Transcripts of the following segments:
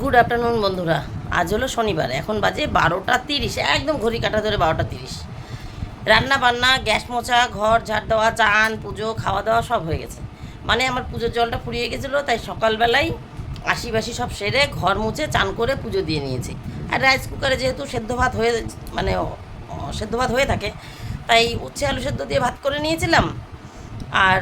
Good afternoon বন্ধুরা। আজ হলো শনিবার, এখন বাজে বারোটা তিরিশ, একদম ঘড়ি কাটা ধরে বারোটা তিরিশ। রান্না বান্না, গ্যাস মোছা, ঘর, ঝাড় দেওয়া, চান, পুজো, খাওয়া দাওয়া সব হয়ে গেছে। মানে আমার পুজোর জলটা ফুরিয়ে গেছিল, তাই সকালবেলায় আশি বাসি সব সেরে ঘর মুছে চান করে পুজো দিয়ে নিয়েছি। আর রাইস কুকারে যেহেতু সেদ্ধ ভাত হয়ে মানে সেদ্ধ ভাত হয়ে থাকে, তাই উচ্ছে আলু সেদ্ধ দিয়ে ভাত করে নিয়েছিলাম। আর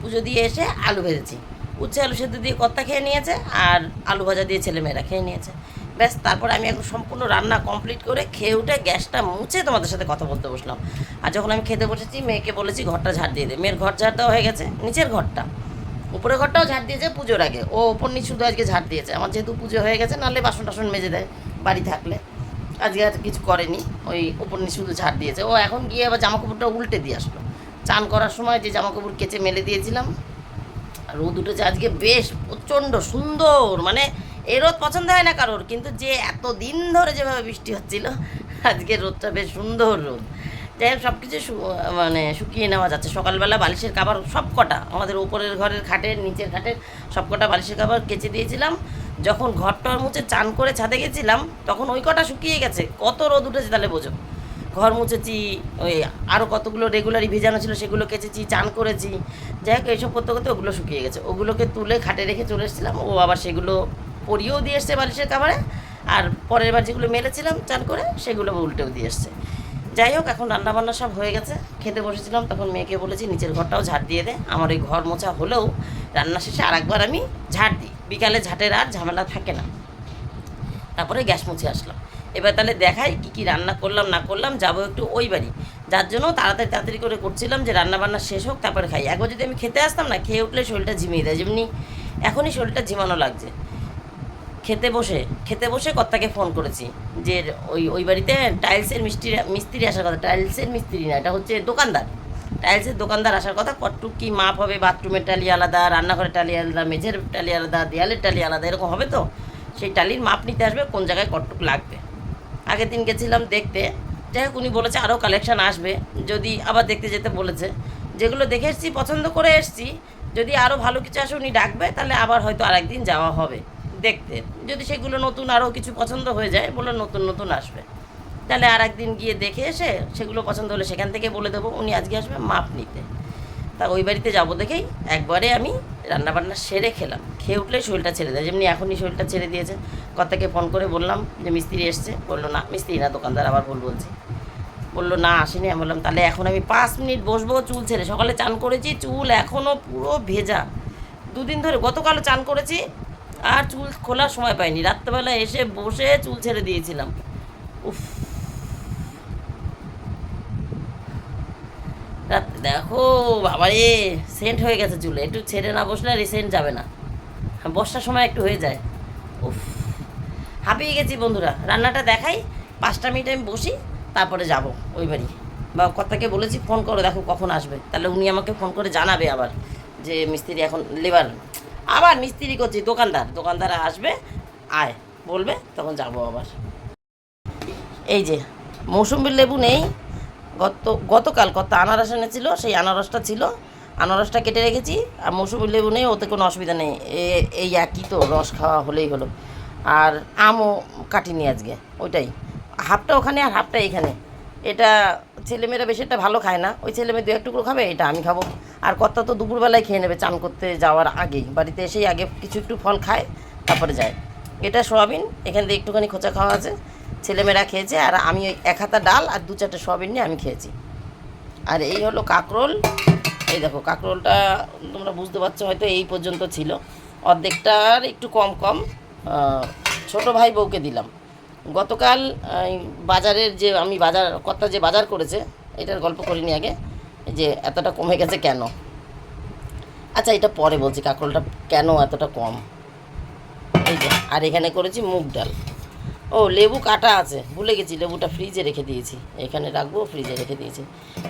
পুজো দিয়ে এসে আলু ভেজেছি। উচ্ছে আলু সেদ্ধ দিয়ে কর্তা খেয়ে নিয়েছে আর আলু ভাজা দিয়ে ছেলেমেয়েরা খেয়ে নিয়েছে। ব্যাস, তারপর আমি একদম সম্পূর্ণ রান্না কমপ্লিট করে খেয়ে উঠে গ্যাসটা মুছে তোমাদের সাথে কথা বলতে বসলাম। আর যখন আমি খেতে বসেছি, মেয়েকে বলেছি, ঘরটা ঝাড় দিয়ে দে। মেয়ের ঘর ঝাড় দেওয়া হয়ে গেছে, নিচের ঘরটা। উপরের ঘরটাও ঝাড় দিয়েছে পুজোর আগে। ও ওপর নিচ শুধু আজকে ঝাড় দিয়েছে। আমার যেহেতু পুজো হয়ে গেছে, নাহলে বাসন টাসন মেজে দেয় বাড়ি থাকলে। আজকে আর কিছু করেনি, ওই ওপর নিচ শুধু ঝাড় দিয়েছে। ও এখন গিয়ে আবার জামা কাপড়টা উল্টে দিয়ে আসলো। চান করার সময় যে জামা কাপড় কেচে মেলে দিয়েছিলাম রোদ উঠেছে আজকে বেশ প্রচণ্ড সুন্দর মানে এই রোদ পছন্দ হয় না কারোর, কিন্তু যে এত দিন ধরে যেভাবে বৃষ্টি হচ্ছিল, আজকে রোদটা বেশ সুন্দর রোদ। যাই হোক সব কিছু মানে শুকিয়ে নেওয়া যাচ্ছে। সকালবেলা বালিশের কাবার সব কটা, আমাদের উপরের ঘরের খাটের, নিচের খাটের সব কটা বালিশের কাবার কেচে দিয়েছিলাম। যখন ঘরটর মুছে চান করে ছাদে গেছিলাম, তখন ওই কটা শুকিয়ে গেছে। কত রোদ উঠেছে তাহলে বোঝো। ঘর মুছেছি, ওই আরও কতগুলো রেগুলারই ভেজানো ছিল সেগুলো কেচেছি, চান করেছি। যাই হোক, এইসব করতে করতে ওগুলো শুকিয়ে গেছে। ওগুলোকে তুলে খাটে রেখে চলে এসেছিলাম। ও আবার সেগুলো পরিয়েও দিয়ে এসছে বালিশের কাবারে আর পরের বার যেগুলো মেলেছিলাম চান করে, সেগুলো উল্টেও দিয়ে এসছে। যাই হোক, এখন রান্নাবান্না সব হয়ে গেছে। খেতে বসেছিলাম, তখন মেয়েকে বলেছি, নিচের ঘরটাও ঝাড় দিয়ে দে। আমার ওই ঘর মোছা হলেও রান্না শেষে আরেকবার আমি ঝাড় দিই। বিকালে ঝাঁটের আর ঝামেলা থাকে না। তারপরে গ্যাস মুছে আসলাম। এবার তাহলে দেখাই কি কি রান্না করলাম, না করলাম, যাব একটু ওই বাড়ি। যার জন্য তাড়াতাড়ি তাড়াতাড়ি করে করছিলাম যে রান্না বান্না শেষ হোক, তারপরে খাই। একবার যদি আমি খেতে আসতাম না, খেয়ে উঠলে শরীরটা ঝিমিয়ে দেয়। যেমনি এখনই শরীরটা ঝিমানো লাগছে। খেতে বসে খেতে বসে কর্তাকে ফোন করেছি যে ওই ওই বাড়িতে টাইলসের মিস্ত্রি মিস্ত্রি আসার কথা। টাইলসের মিস্ত্রি না, এটা হচ্ছে দোকানদার। টাইলসের দোকানদার আসার কথা। কটটুক কি মাপ হবে? বাথরুমের টালি আলাদা, রান্নাঘরের টালি আলাদা, মেঝের টালি আলাদা, দেয়ালের টালি আলাদা, এরকম হবে তো? সেই টালির মাপ নিতে আসবে, কোন জায়গায় কটটুক লাগবে। আগের দিন গেছিলাম দেখতে। যাই হোক, উনি বলেছে আরও কালেকশান আসবে। যদি আবার দেখতে যেতে বলেছে। যেগুলো দেখে এসেছি, পছন্দ করে এসেছি। যদি আরও ভালো কিছু আসে, উনি ডাকবে, তাহলে আবার হয়তো আরেকদিন যাওয়া হবে দেখতে। যদি সেগুলো নতুন আরও কিছু পছন্দ হয়ে যায় বলে নতুন নতুন আসবে। তাহলে আর একদিন গিয়ে দেখে এসে, সেগুলো পছন্দ হলে সেখান থেকে বলে দেবো। উনি আজকে আসবে মাপ নিতে। তা ওই বাড়িতে যাব দেখেই একবারে আমি রান্নাবান্না সেরে খেলাম। খেয়ে উঠলে শরীরটা ছেড়ে দেয়। যেমনি এখনই শরীরটা ছেড়ে দিয়েছে। কর্তাকে ফোন করে বললাম যে, মিস্ত্রি এসছে। বলল, না, মিস্ত্রি না, দোকানদার আবার ভুল বলছি। বলল, না, আসেনি। আমি বললাম, তাহলে এখন আমি পাঁচ মিনিট বসবো চুল ছেড়ে। সকালে চান করেছি, চুল এখনও পুরো ভেজা। দুদিন ধরে গতকালও চান করেছি, আর চুল খোলার সময় পাইনি। রাত্রেবেলা এসে বসে চুল ছেড়ে দিয়েছিলাম। উফ দেখো বাবা রে সেন্ট হয়ে গেছে চুলে। একটু ছেড়ে না বসলে আর সেন্ট যাবে না। হ্যাঁ, বর্ষার সময় একটু হয়ে যায়। উফ হাঁপিয়ে গেছি বন্ধুরা। রান্নাটা দেখাই পাঁচটা মিনিট আমি বসি তারপরে যাব ওই বাড়ি। বা কর্তাকে বলেছি ফোন করো দেখো কখন আসবে। তাহলে উনি আমাকে ফোন করে জানাবে আবার যে মিস্ত্রি এখন লেবার। আবার মিস্ত্রি করছি দোকানদার। দোকানদার আসবে আয়। বলবে তখন যাব আবার। এই যে মৌসুম্বির লেবু নেই। গত, গতকাল কত আনারস এনেছিল, সেই আনারসটা ছিল। আনারসটা কেটে রেখেছি, আর মৌসুমি লেবু নেই, ওতে কোনো অসুবিধা নেই। এই একই তো, রস খাওয়া হলেই হলো। আর আমও কাটিনি আজকে, ওইটাই। হাফটা ওখানে আর হাফটা এখানে এটা ছেলেমেয়েরা বেশি একটা ভালো খায় না। ওই ছেলেমেয়ে দু এক টুকরো খাবে, এটা আমি খাব। আর কর্তা তো দুপুরবেলায় খেয়ে নেবে, চান করতে যাওয়ার আগেই। বাড়িতে এসেই আগে কিছু একটু ফল খায়, তারপরে যায়। এটা সোয়াবিন, এখান থেকে একটুখানি খোঁচা খাওয়া আছে। ছেলেমেয়েরা খেয়েছে, আর আমি ওই এক হাতা ডাল আর দু চারটে সোয়াবিন নিয়ে আমি খেয়েছি। আর এই হলো কাকরোল। এই দেখো, কাকরোলটা তোমরা বুঝতে পারছ হয়তো এই পর্যন্ত ছিল। অর্ধেকটার একটু কম কম ছোট ভাই বউকে দিলাম। গতকাল বাজারের যে আমি বাজার কর্তা যে বাজার করেছে, এটার গল্প করিনি আগে, যে এতটা কমে গেছে কেন? আচ্ছা এটা পরে বলছি, কাকরোলটা কেন এতটা কম? এই যে, আর এখানে করেছি মুগ ডাল। ও, লেবু কাটা আছে। ভুলে গেছি, লেবুটা ফ্রিজে রেখে দিয়েছি। এখানে রাখব, ফ্রিজে রেখে দিয়েছি।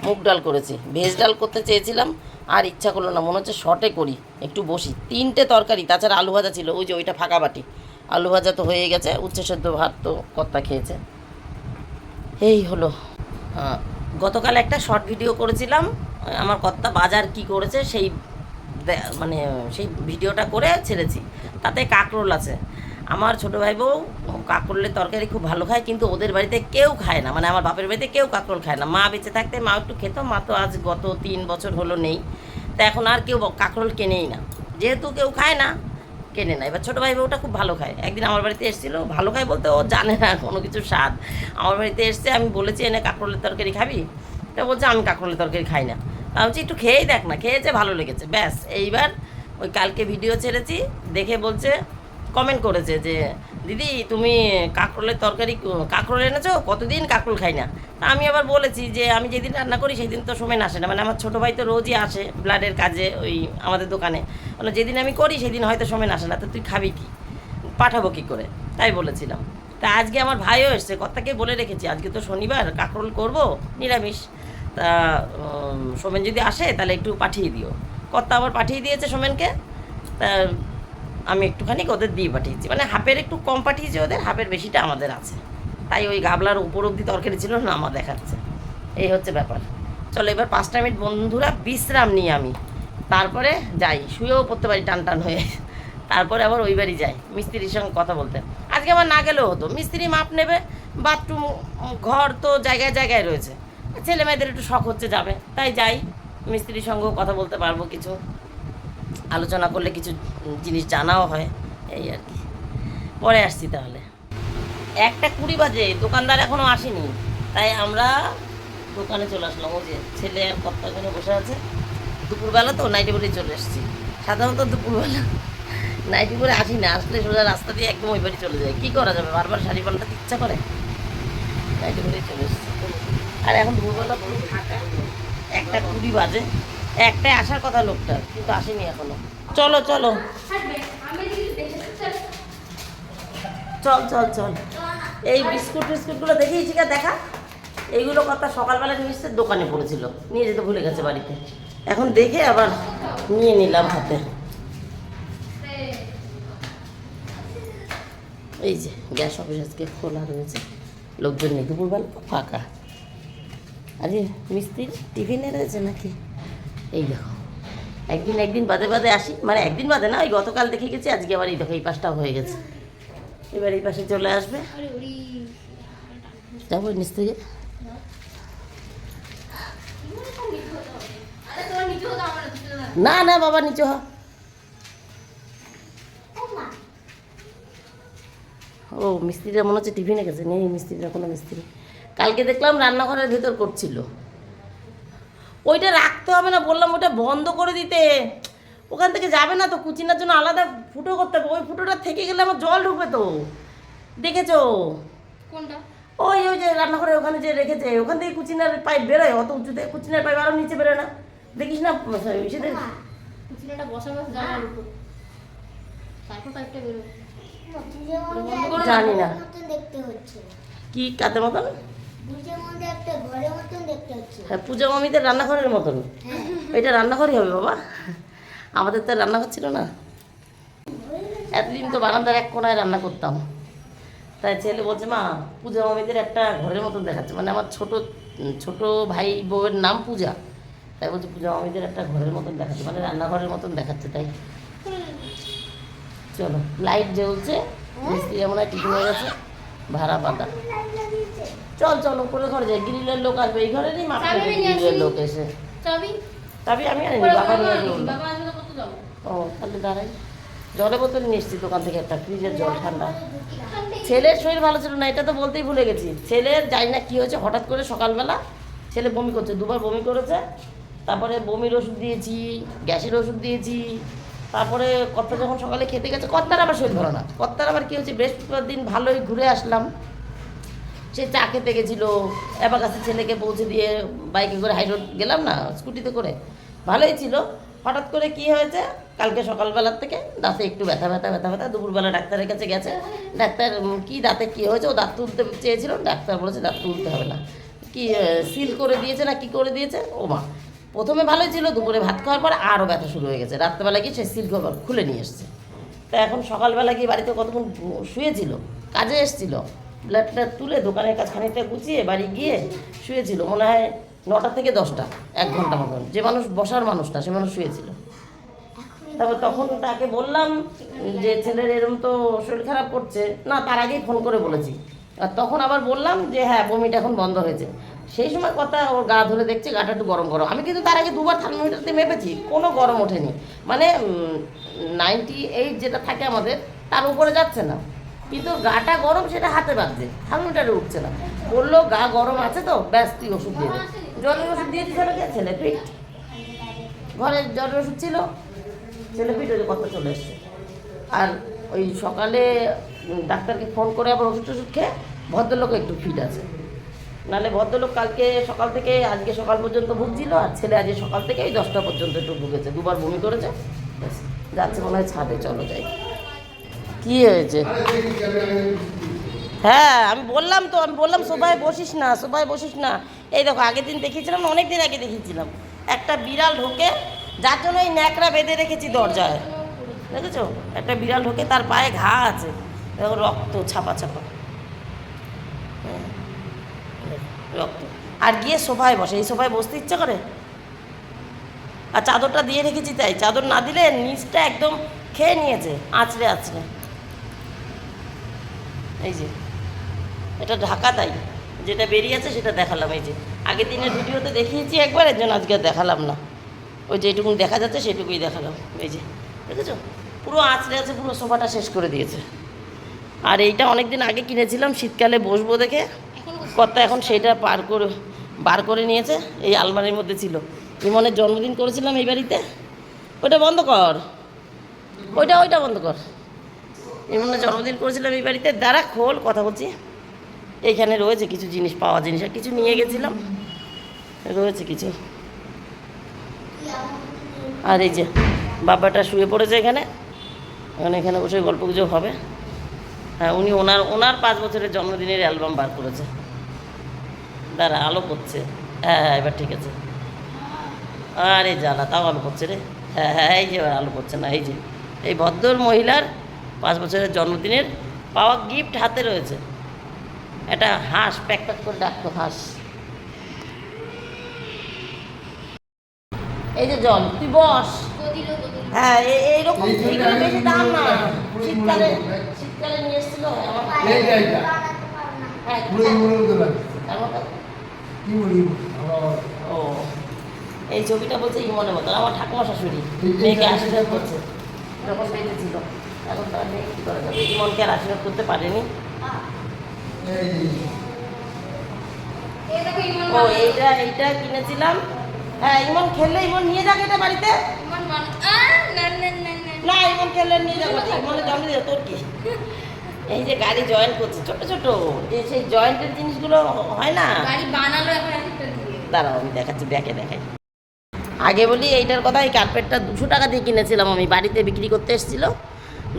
মুগ ডাল করেছি। ভেজ ডাল করতে চেয়েছিলাম, আর ইচ্ছা করল না, মনে হচ্ছে শর্টে করি। একটু বসি। তিনটে তরকারি, তাছাড়া আলু ভাজা ছিল, ওই যে ওইটা ফাঁকা বাটি। আলু ভাজা তো হয়ে গেছে উচ্চ সেদ্ধ ভাত তো কর্তা খেয়েছে। এই হলো। গতকাল একটা শর্ট ভিডিও করেছিলাম, আমার কর্তা বাজার কি করেছে, সেই মানে সেই ভিডিওটা করে ছেড়েছি। তাতে কাকরোল আছে। আমার ছোটো ভাই বউ কাকরলের তরকারি খুব ভালো খায়, কিন্তু ওদের বাড়িতে কেউ খায় না। মানে আমার বাপের বাড়িতে কেউ কাকরোল খায় না। মা বেঁচে থাকতে মা একটু খেত, মা তো আজ গত তিন বছর হলো নেই। তা এখন আর কেউ কাকরোল কেনেই না। যেহেতু কেউ খায় না, কেনে না। এবার ছোটো ভাই বউটা খুব ভালো খায়। একদিন আমার বাড়িতে এসেছিল, ভালো খায় বলতে ও জানে না কোনো কিছু স্বাদ। আমার বাড়িতে এসছে, আমি বলেছি, এনে কাকরোলের তরকারি খাবি? তা বলছে, আমি কাকরোলের তরকারি খাই না। আমি বলছি, একটু খেয়েই দেখ না, খেয়েছে, ভালো লেগেছে। ব্যাস, এইবার ওই কালকে ভিডিও ছেড়েছি, দেখে বলছে কমেন্ট করেছে যে, দিদি, তুমি কাঁকরোলের তরকারি, কাঁকরোল এনেছো? কতদিন কাঁকরোল খাই না? তা আমি আবার বলেছি যে, আমি যেদিন রান্না করি সেই দিন তো সোমেন আসে না। মানে আমার ছোটো ভাই তো রোজই আসে ব্লাডের কাজে ওই আমাদের দোকানে। মানে যেদিন আমি করি, সেদিন হয়তো সোমেন আসে না। তো তুই খাবি কি? পাঠাবো কী করে? তাই বলেছিলাম। তা আজকে আমার ভাইও এসছে। কর্তাকে বলে রেখেছি, আজকে তো শনিবার, কাঁকরোল করব, নিরামিষ। তা সোমেন যদি আসে, তাহলে একটু পাঠিয়ে দিও। কর্তা আবার পাঠিয়ে দিয়েছে সোমেনকে। তা আমি একটুখানি ওদের দিয়ে পাঠিয়েছি। মানে হাফের একটু কম পাঠিয়েছি ওদের, হাফের বেশিটা আমাদের আছে। তাই ওই গাবলার উপর অব্দি তরকারি ছিল না, আমার দেখাচ্ছে। এই হচ্ছে ব্যাপার। চলো এবার পাঁচটা মিনিট বন্ধুরা বিশ্রাম নিই আমি। তারপরে যাই, শুয়েও পড়তে পারি টান টান হয়ে। তারপরে আবার ওই বাড়ি যাই, মিস্ত্রির সঙ্গে কথা বলতে। আজকে আমার না গেলেও হতো, মিস্ত্রি মাপ নেবে, বাথরুম, ঘর তো জায়গায় জায়গায় রয়েছে। ছেলে মেয়েদের একটু শখ হচ্ছে যাবে, তাই যাই, মিস্ত্রির সঙ্গেও কথা বলতে পারব কিছু। আলোচনা করলে কিছু জিনিস জানাও হয়, এই আর কি। পরে আসছি তাহলে। একটা কুড়ি বাজে, দোকানদার এখনও আসেনি। তাই আমরা দোকানে চলে আসলাম। ও যে ছেলে আর কর্তা ওখানে বসে আছে। দুপুরবেলা তো নাইটি পরে চলে এসেছি। সাধারণত দুপুরবেলা নাইটি পরে আসি না। আসলে সোজা রাস্তা দিয়ে একদম ওই বাড়ি চলে যায় কী করা যাবে? বারবার শাড়ি পাল্টাতে ইচ্ছা করে? নাইটি পরেই চলে এসেছি। আর এখন দুপুরবেলা পুরো একটা কুড়ি বাজে। একটাই আসার কথা লোকটার কিন্তু আসেনি এখনও। চলো চলো। চল চল চল। এই বিস্কুট টিস্কুটগুলো দেখিয়েছি কা দেখা। এইগুলো কথা সকালবেলা নিয়ে দোকানে পড়েছিল। নিয়ে যেতে ভুলে গেছে বাড়িতে। এখন দেখে আবার নিয়ে নিলাম হাতে। এই যে, গ্যাস অফিস আজকে খোলা রয়েছে। লোকজন নেই, দুপুরবেলা ফাঁকা। আরে, মিস্ত্রি টিফিনে রয়েছে নাকি? এই দেখো। একদিন একদিন বাদে বাদে আসি। মানে একদিন বাদে না, ওই গতকাল দেখে গেছি, আজকে আবার এই দেখো, এই পাশটাও হয়ে গেছে। এবার এই পাশে চলে আসবে। যাব নিচ থেকে। না না, বাবা, নিচু হ। ও, মিস্ত্রিরা মনে হচ্ছে টিফিনে গেছে। নেই, মিস্ত্রিরা, কোনো মিস্ত্রি। কালকে দেখলাম রান্নাঘরের ভেতর করছিল। ওইটা রাখতে হবে না বললাম ওটা বন্ধ করে দিতে। ওখান থেকে যাবে না তো কুচিনার জন্য আলাদা ফুটো করতে হবে। ওই ফুটোটা থেকে গেলে আমার জল ঢুকবে তো। দেখেছ? কোনটা? ওই ওই যে রান্নাঘরে ওখানে যে রেখেছে ওখান থেকে কুচিনার পাইপ বেরোয় অত উঁচুতে। কুচিনার পাইপ আরও নিচে বেরোয় না। দেখিস না ইসেতে কুচিনাটা বসাবো জানার উপর তারপর পাইপটা বেরোবে জানি না। কি কাতে মতন? হ্যাঁ পূজা মামিদের রান্নাঘরের মতন। হ্যাঁ। এটা রান্নাঘরই হবে বাবা। আমাদের তো রান্নাঘর ছিল না। এতদিন তো বারান্দার এক কোনায় রান্না করতাম। তাই ছেলে বলছে মা পূজা মামিদের একটা ঘরের মতন দেখাচ্ছে। মানে আমার ছোট ছোট ভাই বউয়ের নাম পূজা। তাই বলছে পূজা মামিদের একটা ঘরের মতন দেখাচ্ছে। মানে রান্নাঘরের মতন দেখাচ্ছে তাই। চলো লাইট জ্বলছে। মিস্ত্রি এমন হয় টিফিন হয়ে গেছে। ভাড়া পাতা চল চল উপরে ঘরে যাই। গ্রিলের লোক আসবে। এই ঘরে নেই মাথা। গ্রিলের লোক এসে। তবে আমি পরে বাবা নিয়ে ও তাহলে দাঁড়াই। জলের বোতল নিয়ে এসছি দোকান থেকে একটা ফ্রিজের জল ঠান্ডা। ছেলের শরীর ভালো ছিল না এটা তো বলতেই ভুলে গেছি। ছেলের জানি না কী হয়েছে হঠাৎ করে সকালবেলা ছেলে বমি করছে দুবার বমি করেছে। তারপরে বমির ওষুধ দিয়েছি গ্যাসের ওষুধ দিয়েছি তারপরে কর্তা যখন সকালে খেতে গেছে, কর্তার আবার শরীর ভালো না। কর্তার আবার কী হচ্ছে বৃহস্পতিবার দিন ভালোই ঘুরে আসলাম। সে চা খেতে গেছিল এবার কাছে ছেলেকে পৌঁছে দিয়ে বাইকে করে হাই রোড গেলাম না, স্কুটিতে করে। ভালোই ছিল। হঠাৎ করে কি হয়েছে, কালকে সকালবেলার থেকে দাঁতে একটু ব্যথা ব্যথা ব্যথা ব্যথা, দুপুরবেলা ডাক্তারের কাছে গেছে। ডাক্তার কি দাঁতে কি হয়েছে, ও দাঁত তুলতে চেয়েছিল, ডাক্তার বলেছে দাঁত তুলতে হবে না। কি সিল করে দিয়েছে না কি করে দিয়েছে? ও মা প্রথমে ভালোই ছিল, দুপুরে ভাত খাওয়ার পর আরও ব্যথা শুরু হয়ে গেছে। রাত্রেবেলা গিয়ে সে সিল খবর খুলে নিয়ে এসছে। তা এখন সকালবেলা গিয়ে বাড়িতে কতক্ষণ শুয়েছিল? কাজে এসছিল। ব্লাড তুলে দোকানের কাজ খানিকটা গুছিয়ে বাড়ি গিয়ে শুয়েছিল। মনে হয় নটা থেকে দশটা, এক ঘণ্টা মতন। যে মানুষ বসার মানুষ না, সে মানুষ শুয়েছিল। তারপর তখন তাকে বললাম যে, ছেলের এরম তো শরীর খারাপ করছে। না, তার আগেই ফোন করে বলেছি। আর তখন আবার বললাম যে হ্যাঁ বমিটা এখন বন্ধ হয়েছে। সেই সময় কথা, ওর গা ধরে দেখছে গাটা একটু গরম গরম। আমি কিন্তু তার আগে দুবার থার্মোমিটার দিয়ে মেপেছি, কোনো গরম ওঠেনি। মানে নাইনটি এইট যেটা থাকে আমাদের, তার উপরে যাচ্ছে না। কিন্তু গাটা গরম সেটা হাতে বাঁধছে, থার্মোমিটারে উঠছে না। বলল, গা গরম আছে তো, ব্যাস, তুই ওষুধ দিয়ে জলের ওষুধ দিয়ে দিচ্ছে কে? ছেলে পিঠ। ঘরে জ্বরের ওষুধ ছিল। ছেলে পিঠ ওই কথা চলে এসছে। আর ওই সকালে ডাক্তারকে ফোন করে আবার ওষুধ টষুধ খেয়ে ভদ্রলোক একটু ফিট আছে। নাহলে ভদ্রলোক কালকে সকাল থেকে আজকে সকাল পর্যন্ত ভুগছিল আর ছেলে আজকে সকাল থেকে এই দশটা পর্যন্ত একটু ভুগেছে দুবার বমি করেছে। যাচ্ছে মনে হয় ছাদে চলো যাই। কি হয়েছে? হ্যাঁ আমি বললাম তো আমি বললাম সবাই বসিস না সবাই বসিস না। এই দেখো আগের দিন দেখিয়েছিলাম অনেক দিন আগে দেখিয়েছিলাম। একটা বিড়াল ঢোকে যার জন্য এই ন্যাকড়া বেঁধে রেখেছি দরজায়। দেখেছ? একটা বিড়াল ঢোকে তার পায়ে ঘা আছে। রক্ত ছাপা ছাপা। হ্যাঁ, রক্ত। আর গিয়ে সোফায় বসে, এই সোফায় বসতে ইচ্ছে করে? আর চাদরটা দিয়ে রেখেছি তাই, চাদর না দিলে নিচটা একদম খেয়ে নিয়েছে, আঁচড়ে আঁচড়ে। এই যে, এটা ঢাকা তাই, যেটা বেরিয়েছে সেটা দেখালাম, এই যে। আগের দিনের ভিডিওতে দেখিয়েছি একবার, এর জন্য আজকে দেখালাম না। ওই যেটুকু দেখা যাচ্ছে সেটুকুই দেখালাম, এই যে। দেখেছ? পুরো আঁচড়ে আছে, পুরো সোফাটা শেষ করে দিয়েছে। আর এইটা অনেক দিন আগে কিনেছিলাম, শীতকালে বসবো দেখে। কর্তা এখন সেইটা পার করে, বার করে নিয়েছে, এই আলমারির মধ্যে ছিল। ইমনের জন্মদিন করেছিলাম এই বাড়িতে। ওইটা বন্ধ কর। ওইটা ওইটা বন্ধ কর। ইমনের জন্মদিন করেছিলাম এই বাড়িতে। দাঁড়া, খোল, কথা বলছি। এইখানে রয়েছে কিছু জিনিস, পাওয়া জিনিস। আর কিছু নিয়ে গেছিলাম। রয়েছে কিছু। আর এই যে, বাবাটা শুয়ে পড়েছে এখানে। এখন এখানে বসে গল্প গুজব হবে। হ্যাঁ উনি ওনার ওনার পাঁচ বছরের জন্মদিনের অ্যালবাম বার করেছে। দাঁড়া আলো করছে। হ্যাঁ হ্যাঁ এবার ঠিক আছে। আরে জ্বালা তাও আলো করছে রে। হ্যাঁ হ্যাঁ এই যে এবার আলো করছে না এই যে। এই ভদ্র মহিলার পাঁচ বছরের জন্মদিনের পাওয়া গিফট হাতে রয়েছে। একটা হাঁস প্যাক প্যাক করে ডাকতো হাঁস। এই যে জল তুই বস। হ্যাঁ এইরকম বেশি দাম না। শীতকালে শীতকালে নিয়ে এসেছিল। আমার হ্যাঁ ও এই ছবিটা বলছে ইমনের মতন আমার ঠাকুমা শাশুড়ি মেয়েকে আশীর্বাদ করছে। যখন বেঁচেছিল এখন তার মেয়ে কী করা যাবে? ইমনকে আর আশীর্বাদ করতে পারেনি। ও এইটা এইটা কিনেছিলাম। হ্যাঁ ইমন খেললে ইমন নিয়ে যাক এটা বাড়িতে। মান না না না না। না ইমন খেললে নিয়ে যাব ইমনের জন্মদিন তোর কি? এই যে গাড়ি জয়েন্ট করছে ছোট ছোট যে সেই জয়েন্টের জিনিসগুলো হয় না? গাড়ি বানালো এখন একটা দাঁড়াও আমি দেখাচ্ছি ব্যাকে দেখাই আগে বলি এইটার কথা এই কার্পেটটা দুশো টাকা দিয়ে কিনেছিলাম আমি বাড়িতে বিক্রি করতে এসেছিল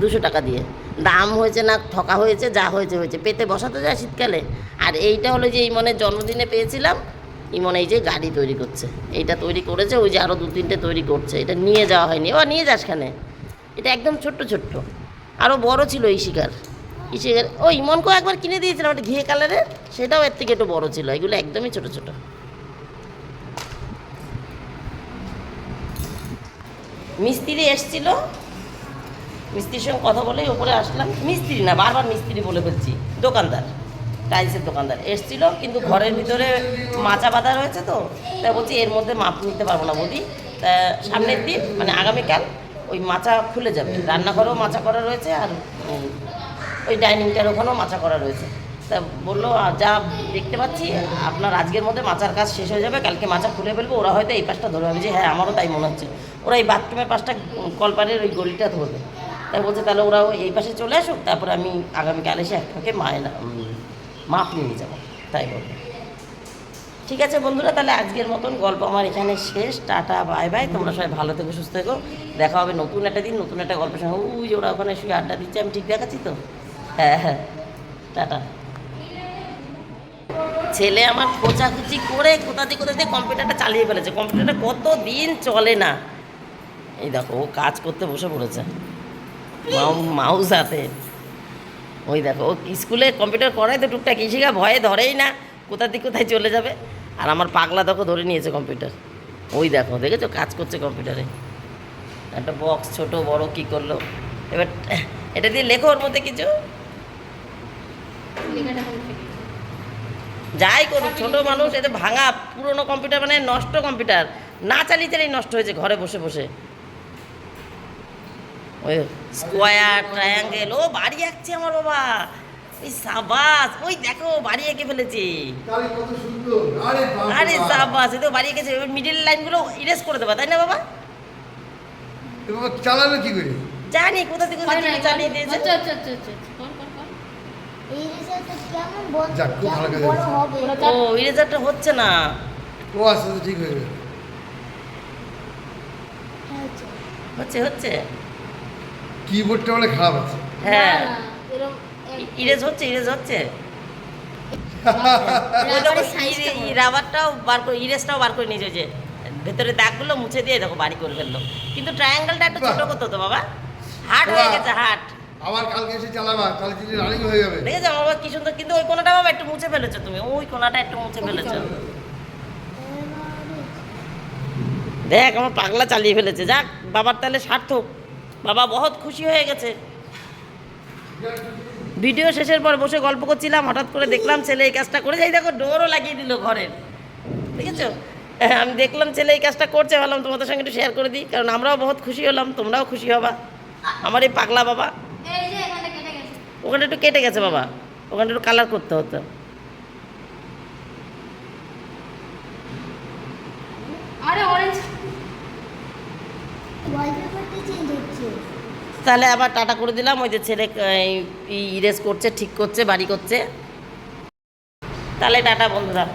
দুশো টাকা দিয়ে। দাম হয়েছে না ঠকা হয়েছে যা হয়েছে হয়েছে। পেতে বসাতে যায় শীতকালে। আর এইটা হলো যে ইমনের জন্মদিনে পেয়েছিলাম ইমন এই যে গাড়ি তৈরি করছে। এইটা তৈরি করেছে ওই যে আরও দু তিনটে তৈরি করছে। এটা নিয়ে যাওয়া হয়নি। ও নিয়ে যাস খানে এটা একদম ছোট্ট ছোট্ট। আরও বড় ছিল এই শিকার। এই শিকার ও ইমনকেও একবার কিনে দিয়েছিলাম একটা ঘিয়ে কালারের সেটাও এর থেকে একটু বড় ছিল, এগুলো একদমই ছোট ছোট। মিস্ত্রি এসছিল, মিস্ত্রির সঙ্গে কথা বলেই ওপরে আসলাম। মিস্ত্রি না, বারবার মিস্ত্রি বলে ফেলছি, দোকানদার, টাইলসের দোকানদার। এসছিল, কিন্তু ঘরের ভিতরে মাচা বাঁধা রয়েছে তো, তাই বলছি এর মধ্যে মাপ নিতে পারব না বৌদি। তা সামনের দিন মানে আগামীকাল, ওই মাচা খুলে যাবে। রান্নাঘরেও মাচা করা রয়েছে আর ওই ডাইনিংটার ওখানেও মাচা করা রয়েছে। তা বলল "আ, যা দেখতে পাচ্ছি আপনার আজকের মধ্যে মাচার কাজ শেষ হয়ে যাবে কালকে মাচা খুলে ফেলব ওরা হয়তো এই পাশটা ধরবে। আমি যে হ্যাঁ আমারও তাই মনে হচ্ছে। ওরা এই বাথরুমের পাশটা কলপারের ওই গলিটা ধরবে। তাই বলছে তাহলে ওরা এই পাশে চলে আসুক তারপরে আমি আগামীকাল এসে এক ফাঁকে মায়ের মাপ নিয়ে যাব। তাই বলব ঠিক আছে বন্ধুরা তাহলে আজকের মতন গল্প আমার এখানে শেষ। Tata bye bye. তোমরা সবাই ভালো থেকো সুস্থ থেকো। দেখা হবে নতুন একটা দিন নতুন একটা গল্পের সঙ্গে। ওই যে ওরা ওখানে শুয়ে আড্ডা দিচ্ছে আমি ঠিক দেখাচ্ছি তো? হ্যাঁ হ্যাঁ। টাটা। ছেলে আমার খোঁচাখুচি করে কোথাতে কোথাতে কম্পিউটারটা চালিয়ে ফেলেছে। কম্পিউটারটা কত দিন চলে না। এই দেখো, ও কাজ করতে বসে পড়েছে। মাউ- মাউস হাতে। ওই দেখো ও স্কুলে কম্পিউটার করাই তো টুকটাক ইসিকা ভয়ে ধরেই না কোথা থেকে কোথায় চলে যাবে। আর আমার পাগলা দেখো ধরে নিয়েছে কম্পিউটার। ওই দেখো, দেখেছ? কাজ করছে কম্পিউটারে। একটা বক্স ছোট, বড় কি করল? এবার, এটা দিয়ে লেখো ওর মধ্যে কিছু লেখাটা কোনো ঠিক নেই। যাই করুক ছোট মানুষ এটা ভাঙা পুরনো কম্পিউটার মানে নষ্ট কম্পিউটার। না চালিয়ে চালিয়ে নষ্ট হয়েছে ঘরে বসে বসে। ওই স্কোয়ার ট্রায়াঙ্গেল ও বাড়ি আঁকছে আমার বাবা। ওই সাবাস ওই দেখো বাড়ি এঁকে ফেলেছে। তাহলে কত সুন্দর আরে বাবা আরে সাবাস এই তো বাড়ি এঁকেছে। মিডিল লাইনগুলো ইরেজ করে দেবা তাই না বাবা? এ বাবা কি করে? জানি কোথা থেকে কোথা করে থেকে নাই, চালিয়ে দিয়েছে। যাক, খুব ভালো কাজ বড় হয়েছে। হবে? ওরা ও ইরেজারটা হচ্ছে না। ও আস্তে আস্তে ঠিক হয়ে যাবে। হচ্ছে হচ্ছে। কিবোর্ডটা বলে খারাপ আছে। হ্যাঁ। ইরেজ হচ্ছে ইরেজ হচ্ছে। রাবারটাও বার করে ইরেজটাও বার করে যে ভেতরে দাগগুলো মুছে দিয়ে দেখো বাড়ি করে ফেলল। কিন্তু ট্রায়াঙ্গেলটা একটু ছোট করতো তো বাবা। হার্ট হয়ে গেছে হার্ট আবার কালকে এসে চালাবা তাহলে রানিং হয়ে যাবে। দেখেছ আমার বাবা কি সুন্দর। কিন্তু ওই কোনাটা বাবা একটু মুছে ফেলেছো তুমি। ওই কোনাটা একটু মুছে ফেলেছো। দেখ আমার পাগলা চালিয়ে ফেলেছে। যাক বাবার তাহলে সার্থক। বাবা বহুত খুশি হয়ে গেছে। ভিডিও শেষের পর বসে গল্প করছিলাম হঠাৎ করে দেখলাম ছেলে এই কাজটা করে যাই দেখো ডোরও লাগিয়ে দিল ঘরের দেখেছ? হ্যাঁ, আমি দেখলাম ছেলে এই কাজটা করছে। ভাবলাম তোমাদের সঙ্গে একটু শেয়ার করে দিই। কারণ আমরাও বহুত খুশি হলাম তোমরাও খুশি হবা। আমার এই পাগলা বাবা। কেটে গেছে ওখানে একটু কেটে গেছে বাবা। ওখানে একটু কালার করতে হতো। তাহলে আবার টাটা করে দিলাম ওই যে ছেলে ইরেজ করছে ঠিক করছে বাড়ি করছে। তাহলে টাটা বন্ধুরা।